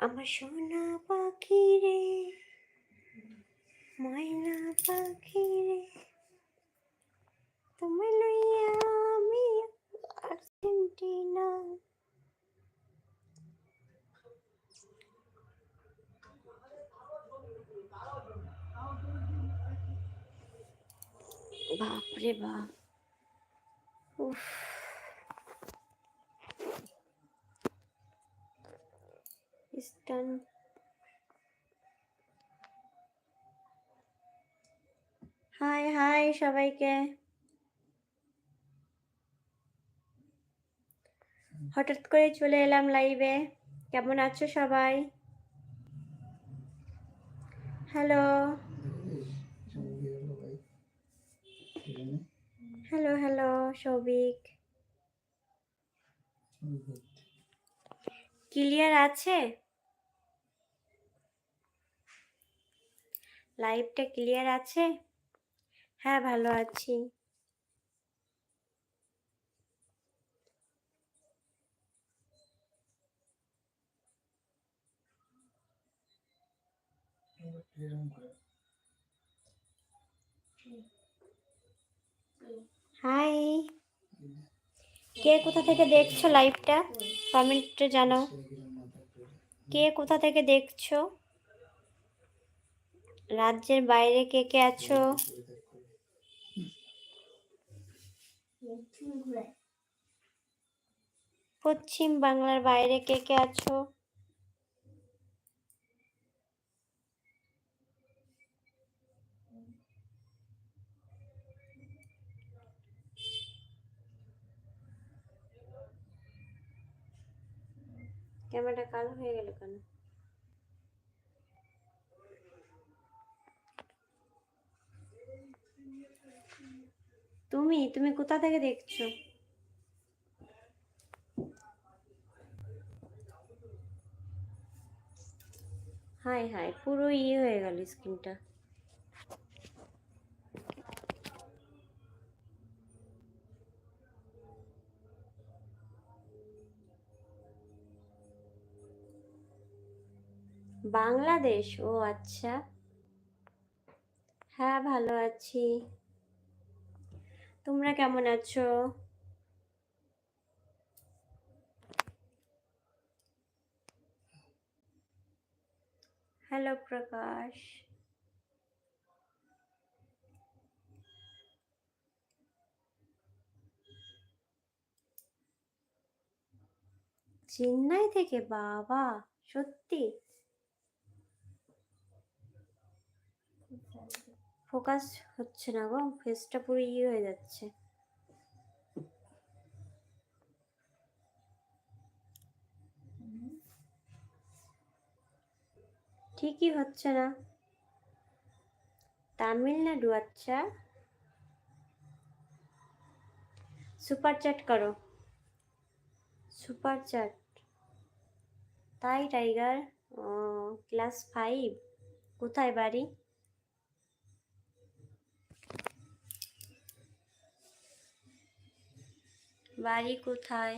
আমার সোনা পাখি রে ময়না পাখি রে। তুমি লইয়া আমি আর্জেন্টিনা। বাপরে বাপ। উফ। ইস্টার্ন হাই হাই সবাইকে। হঠাৎ করে চলে এলাম লাইভে কেমন আছো সবাই? Hello hello hello Souvik clear আছে? লাইভটা ক্লিয়ার আছে? হ্যাঁ ভালো আছি। হাই কে কোথা থেকে দেখছ লাইভটা কমেন্টে জানাও। কে কোথা থেকে দেখছ? রাজ্যের বাইরে কে কে আছো? পশ্চিম বাংলার বাইরে কে কে আছো? ক্যামেরাটা কালো হয়ে গেল কেন? তুমি তুমি কোথা থেকে দেখছ? হাই হাই পুরো ইয়ে হয়ে গেল স্ক্রিনটা বাংলাদেশ? ও আচ্ছা। হ্যাঁ ভালো আছি। তোমরা কেমন আছো? হ্যালো প্রকাশ চেন্নাই থেকে বাবা সত্যি? ফোকাস হচ্ছে না গো ফেসটা পুরো ইয়ে হয়ে যাচ্ছে। ঠিকই হচ্ছে না। তামিলনাড়ু আচ্ছা। সুপার চ্যাট করো। Super chat. তাই, টাইগার? Class five. কোথায় বাড়ি? বাড়ি কোথায়?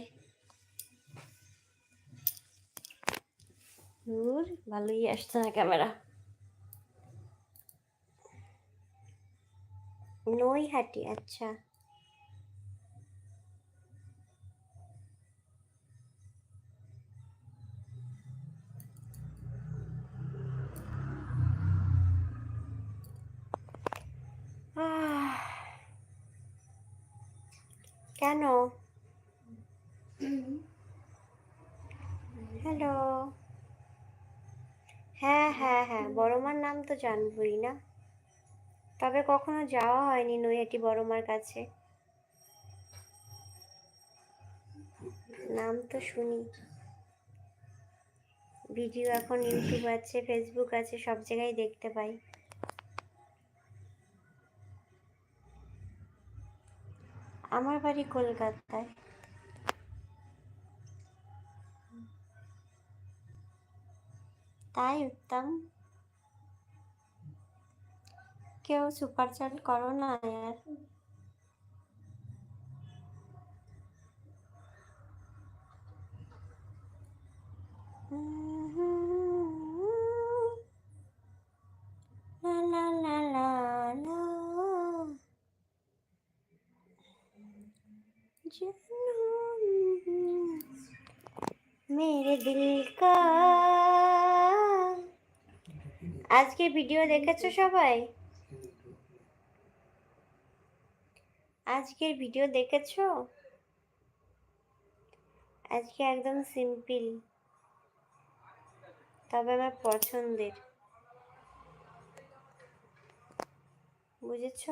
দূর ভালোই আসছে না ক্যামেরা। নৈহাটি আচ্ছা। হ্যালো হ্যাঁ হ্যাঁ হ্যাঁ বড়মার নাম তো জানবই না। তবে কখনো যাওয়া হয়নি নৈহাটি বড়মার কাছে। নাম তো শুনি। ভিডিও এখন ইউটিউব আছে ফেসবুক আছে, সব জায়গায় দেখতে পাই। আমার বাড়ি কলকাতায়। saya utam, kau super korona ya, la la la la la, আজকে ভিডিও দেখেছ সবাই? আজকের ভিডিও দেখেছ? আজকে একদম সিম্পল। তবে আমার পছন্দের। বুঝেছ?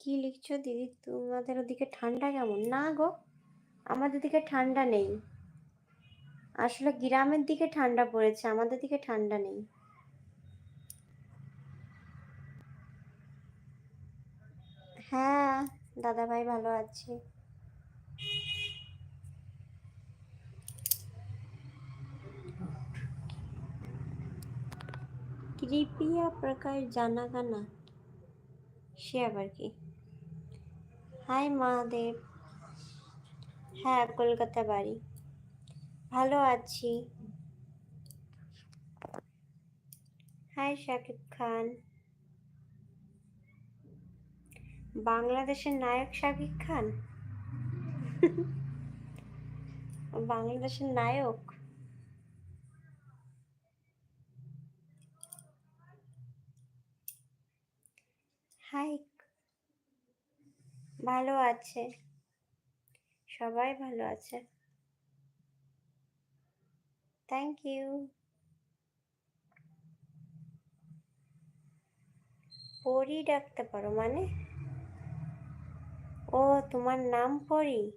কি লিখছো দিদি? তোমাদের ওদিকে ঠান্ডা কেমন? না গো, আমাদের দিকে ঠান্ডা নেই। আসলে গ্রামের দিকে ঠান্ডা পড়েছে, আমাদের দিকে ঠান্ডা নেই। হ্যাঁ দাদা ভাই ভালো আছে। কৃপিয়া প্রকাশ জানা গানা সে আবার কি? হাই মহাদেব। হ্যাঁ কলকাতা বাড়ি। ভালো আছি। হাই শাকিব খান। বাংলাদেশের নায়ক শাকিব খান? বাংলাদেশের নায়ক? হাই ভালো আছে। সবাই ভালো আছে। থ্যাংক ইউ পরি ডাকতে পারো মানে? ও, তোমার নাম পরি?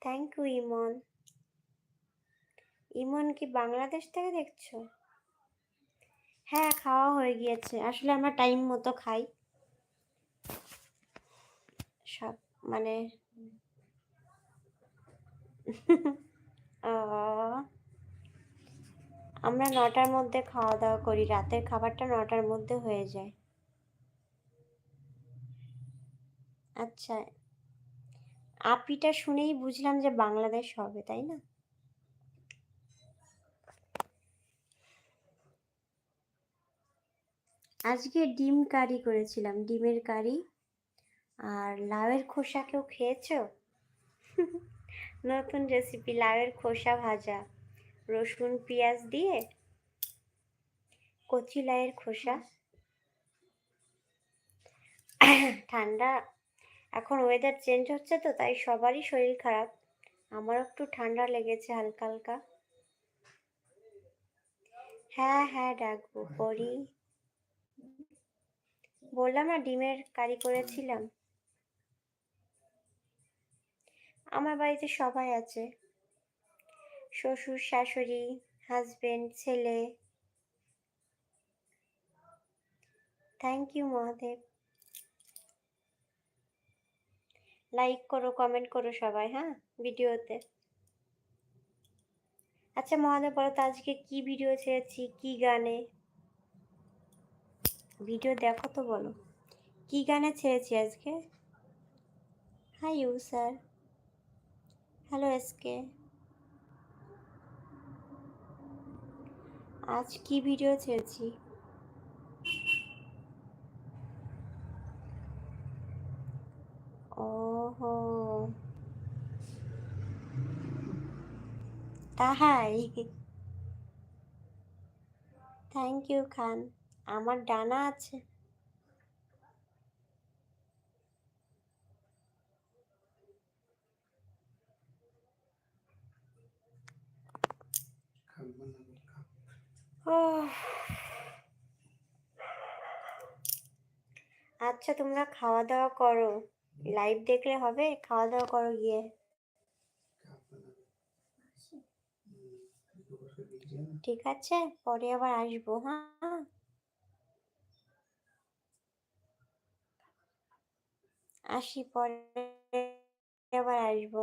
থ্যাংক ইউ ইমন। ইমন কি বাংলাদেশ থেকে দেখছ? হ্যাঁ খাওয়া হয়ে গিয়েছে। আসলে আমরা টাইম মতো খাই। সব মানে আমরা নটার মধ্যে খাওয়া দাওয়া করি। রাতের খাবারটা নটার মধ্যে হয়ে যায়। আচ্ছা আপিটা শুনেই বুঝলাম যে বাংলাদেশ হবে, তাই না? আজকে ডিম কারি করেছিলাম, ডিমের কারি। আর লাউয়ের খোসা কেউ খেয়েছো? নতুন রেসিপি লাউয়ের খোসা ভাজা। রসুন, পেঁয়াজ দিয়ে কচি লাউয়ের খোসা। ঠান্ডা, এখন ওয়েদার চেঞ্জ হচ্ছে তো, তাই সবারই শরীর খারাপ। আমারও একটু ঠান্ডা লেগেছে হালকা হালকা। হ্যাঁ হ্যাঁ ডাকবো পরি বললাম না, ডিমের কারি করেছিলাম। আমার বাড়িতে সবাই আছে। শ্বশুর, শাশুড়ি হাজবেন্ড ছেলে। Thank you Mahadev. লাইক করো কমেন্ট করো সবাই হ্যাঁ? ভিডিওতে আচ্ছা মহাদেব, বলো তো আজকে কি ভিডিও ছেড়েছি, কি গানে? ভিডিও দেখো তো বলো। কি গানে ছেড়েছি আজকে? Hi you sir hello SK আজ কি ভিডিও ছেড়েছি? ওহো। তাহাই। থ্যাংক ইউ খান আমার ডানা আছে। আচ্ছা তোমরা খাওয়া দাওয়া করো। লাইভ দেখলে হবে? খাওয়া দাওয়া করো গিয়ে। ঠিক আছে? পরে আবার আসব হ্যাঁ? আসি পরে আবার আসব।